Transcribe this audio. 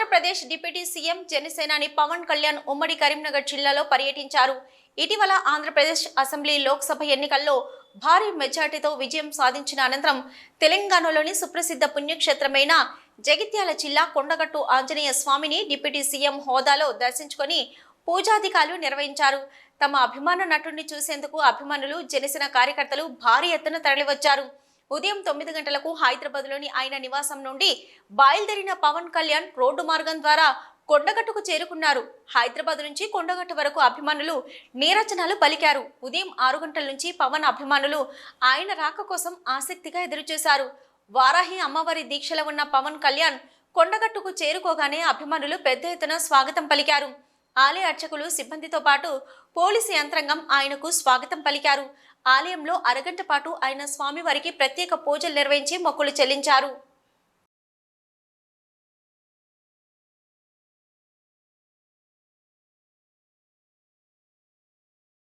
Andhra Pradesh deputy CM జనసేనాని పవన్ కళ్యాణ్ ఉమ్మడి కరీంనగర్ జిల్లాలో పర్యటించారు. ఇటీవల ఆంధ్రప్రదేశ్ అసెంబ్లీ లోక్సభ ఎన్నికల్లో భారీ మెజార్టీతో విజయం సాధించిన అనంతరం తెలంగాణలోని సుప్రసిద్ధ పుణ్యక్షేత్రమైన జగిత్యాల జిల్లా కొండగట్టు ఆంజనేయ స్వామిని డిప్యూటీ సీఎం హోదాలో దర్శించుకొని పూజాధికారులు నిర్వహించారు. తమ అభిమాన నటుడిని చూసేందుకు అభిమానులు జనసేన కార్యకర్తలు భారీ ఎత్తున తరలివచ్చారు. ఉదయం తొమ్మిది గంటలకు హైదరాబాద్లోని ఆయన నివాసం నుండి బయలుదేరిన పవన్ కళ్యాణ్ రోడ్డు మార్గం ద్వారా కొండగట్టుకు చేరుకున్నారు. హైదరాబాద్ నుంచి కొండగట్టు వరకు అభిమానులు నీరచనాలు పలికారు. ఉదయం ఆరు గంటల నుంచి పవన్ అభిమానులు ఆయన రాక కోసం ఆసక్తిగా ఎదురుచూశారు. వారాహి అమ్మవారి దీక్షలో ఉన్న పవన్ కళ్యాణ్ కొండగట్టుకు చేరుకోగానే అభిమానులు పెద్ద ఎత్తున స్వాగతం పలికారు. ఆలయ అర్చకులు సిబ్బందితో పాటు పోలీసు యంత్రాంగం ఆయనకు స్వాగతం పలికారు. ఆలయంలో అరగంట పాటు ఆయన స్వామివారికి ప్రత్యేక పూజలు నిర్వహించి మొక్కులు చెల్లించారు.